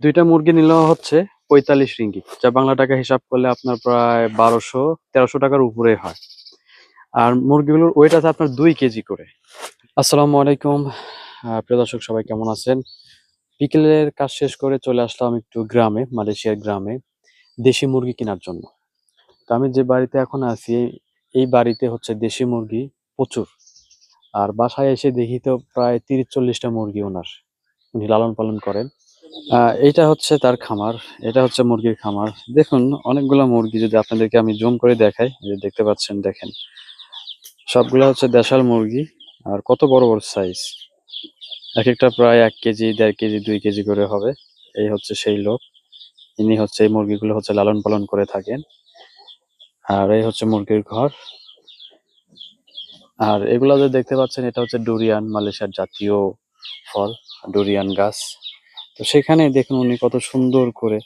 দুইটা মুরগি নিল হচ্ছে পঁয়তাল্লিশ রিঙ্গিত যা বাংলা টাকা হিসাব করলে আপনার প্রায় বারোশো, তেরোশো টাকার উপরে হয়। আর মুরগিগুলোর ওয়েট আছে আপনার দুই কেজি করে। আসসালামু আলাইকুম। প্রিয় দর্শক, সবাই কেমন আছেন? বিকেলের কাজ শেষ করে চলে আসলাম একটু গ্রামে, মালয়েশিয়ার গ্রামে, দেশি মুরগি কেনার জন্য। তো আমি যে বাড়িতে এখন আছি, এই বাড়িতে হচ্ছে দেশি মুরগি প্রচুর। আর বাসায় এসে দেখি তো প্রায় তিরিশ চল্লিশটা মুরগি ওনার, উনি লালন পালন করেন। এইটা হচ্ছে তার খামার, এটা হচ্ছে মুরগির খামার। দেখুন, অনেকগুলা মুরগি যদি আপনাদেরকে আমি জুম করে দেখাই যে দেখতে পাচ্ছেন, দেখেন। সবগুলা হচ্ছে দেশাল মুরগি, আর কত বড় বড় সাইজ এক একটা প্রায় এক কেজি, দেড় কেজি, দুই কেজি করে হবে। এই হচ্ছে সেই লোক। ইনি হচ্ছে এই মুরগিগুলো হচ্ছে লালন পালন করে থাকেন। আর এই হচ্ছে মুরগির ঘর। আর এগুলা যে দেখতে পাচ্ছেন, এটা হচ্ছে ডুরিয়ান মালয়েশিয়ার জাতীয় ফল, ডুরিয়ান গাছ। তো সেখানে দেখুন উনি কত সুন্দর করে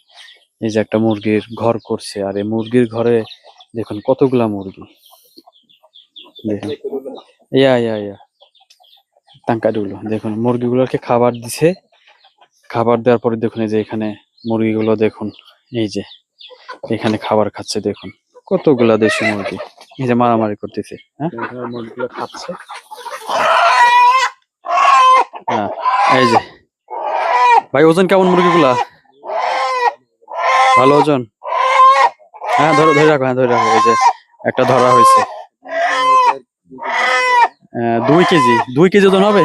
এই যে একটা মুরগির ঘর করছে। আর এই মুরগির ঘরে দেখুন কতগুলা মুরগি। দেখুন। ইয়া ইয়া ইয়া। টাঙ্কাডুলো দেখুন মুরগিগুলোকে খাবার দিছে। খাবার দেওয়ার পরে দেখুন এই যে এখানে মুরগিগুলো দেখুন এই যে এখানে খাবার খাচ্ছে দেখুন। কতগুলা দেশি মুরগি। এই যে মারামারি করতেছে হ্যাঁ? মুরগিগুলো খাচ্ছে। হ্যাঁ এই যে ভাই, ওজন কেমন মুরগিগুলা? ভালো ওজন? হ্যাঁ ধরো, ধরে রাখো হ্যাঁ ধরে রাখো যে একটা ধরা হয়েছে। দুই কেজি দুই কেজি ওজন হবে?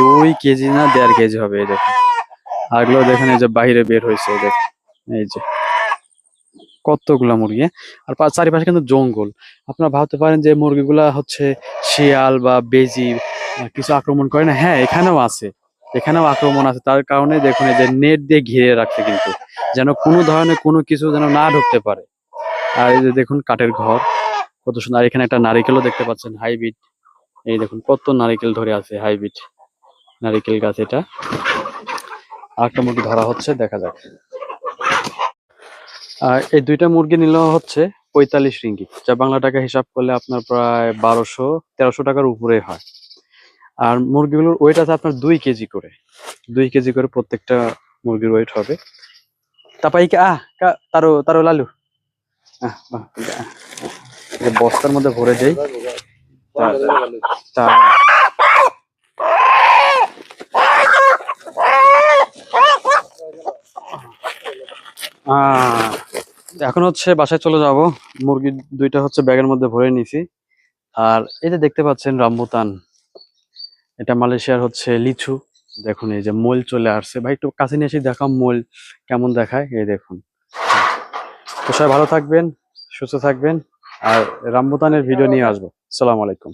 দুই কেজি না দেড় কেজি হবে, এই দেখুন আগলো দেখেন, এই যে বাইরে বের হয়েছে দেখুন এই যে। কতগুলা মুরগি হ্যাঁ? আর চারিপাশে কিন্তু জঙ্গল। আপনারা ভাবতে পারেন যে মুরগিগুলা হচ্ছে শিয়াল বা বেজি কিছু আক্রমণ করে না? হ্যাঁ এখানেও আছে। এখানেও আক্রমণ আছে। তার কারণে দেখুন এই যে নেট দিয়ে ঘিরে রাখছে কিন্তু, যেন কোনো ধরনের কোনো কিছু যেন না ঢুকতে পারে। আর এই যে দেখুন কাঠের ঘর, কত সুন্দর। আর এখানে একটা নারিকেলও দেখতে পাচ্ছেন, হাইব্রিড। এই দেখুন কত নারিকেল ধরে আছে, হাইব্রিড নারিকেল গাছ এটা। আরেকটা মুরগি ধরা হচ্ছে, দেখা যাক। আর এই দুইটা মুরগি নিল হচ্ছে পঁয়তাল্লিশ রিঙ্গিত যা বাংলা টাকা হিসাব করলে আপনার প্রায় বারোশো, তেরোশো টাকার উপরে হয়। আর মুরগিগুলোর ওয়েট আছে আপনার দুই কেজি করে। দুই কেজি করে প্রত্যেকটা মুরগির ওয়েট হবে। তাপাই আহ তারো তারো লালু। বস্তার মধ্যে ভরে আহ, এখন হচ্ছে বাসায় চলে যাব। মুরগি দুইটা হচ্ছে ব্যাগের মধ্যে ভরে নিছি। আর এই যে দেখতে পাচ্ছেন রামবুতান। এটা মালয়েশিয়ার হচ্ছে লিচু। দেখুন, এই যে মোল চলে আসছে। ভাই, একটু কাছে নিয়ে এসে দেখাম মোল কেমন দেখায়। এই দেখুন। তো সবাই ভালো থাকবেন, সুস্থ থাকবেন। আর রামবুতানের ভিডিও নিয়ে আসব। সালাম আলাইকুম।